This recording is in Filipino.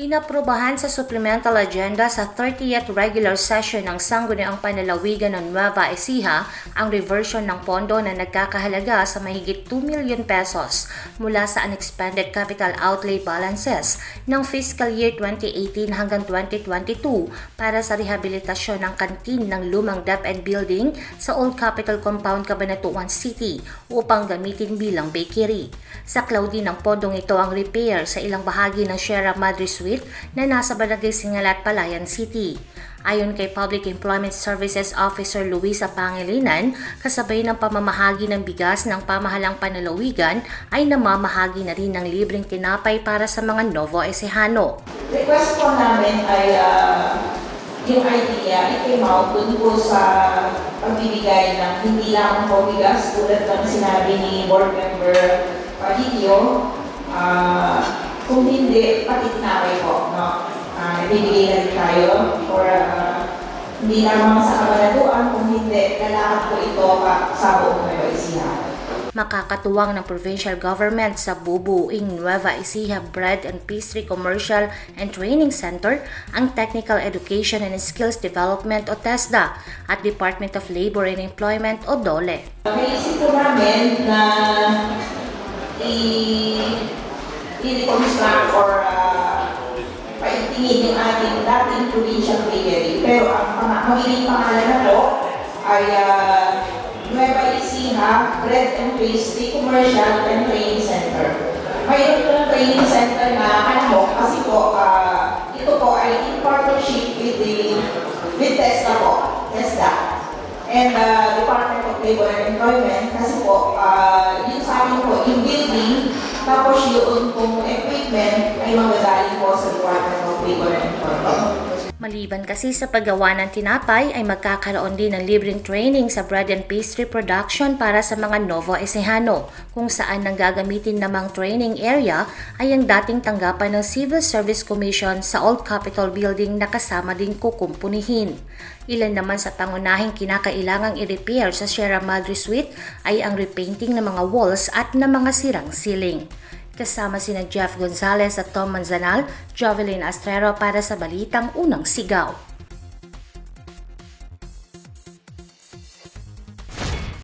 Inaprobahan sa supplemental agenda sa 30th regular session ng Sangguniang Panalawigan ng Nueva Ecija ang reversion ng pondo na nagkakahalaga sa mahigit 2 million pesos mula sa unexpended capital outlay balances ng fiscal year 2018 hanggang 2022 para sa rehabilitasyon ng kantin ng lumang DepEd building sa Old Capitol Compound, Cabanatuan City upang gamitin bilang bakery. Sa din ng pondong ito ang repair sa ilang bahagi ng Sierra Madre Suite na nasa Barangay Singalat, Palayan City. Ayon kay Public Employment Services Officer Luisa Pangilinan, kasabay ng pamamahagi ng bigas ng pamahalang panalawigan ay namamahagi na rin ng libreng tinapay para sa mga Novo Ecijano. request po namin ay ah, yung idea, it came out dun po sa pagbibigay ng hindi lang po bigas tulad ng sinabi ni board member Padillo, ah, kung hindi, pati tinapay po, no? Ah, ibibigay na rin tayo for ah, hindi lamang sa kabaladuan, kung hindi, lalakad po ito pa sa buong Nueva Ecija. Makakatuwang ng provincial government sa bubuing Nueva Ecija Bread and Pastry Commercial and Training Center, ang Technical Education and Skills Development o TESDA at Department of Labor and Employment o DOLE. Naisip po namin na i- i-reconstruct or uh, paigtingin yung ating dating provincial bakery. Pero ang pang- magiging pangalan na po ay uh, Nueva Ecija Bread and Pastry Commercial and Training Center. Mayroon po ng training center na ano kasi po uh, ito po ay in partnership with the with TESDA po, TESDA and uh, Department of Labor and Employment kasi po, uh, yung sa amin po, yung building, tapos yung kung equipment ay magagaling po sa Department of Labor and Employment. Maliban kasi sa paggawa ng tinapay ay magkakaroon din ng libreng training sa bread and pastry production para sa mga Novo Ecijano kung saan ang gagamitin namang training area ay ang dating tanggapan ng Civil Service Commission sa Old Capitol Building na kasama din kukumpunihin. Ilan naman sa pangunahing kinakailangang i-repair sa Sierra Madre Suite ay ang repainting ng mga walls at ng mga sirang ceiling. Kasama sina Jeff Gonzalez at Tom Manzanal, Jovelyn Astrero para sa Balitang Unang Sigaw.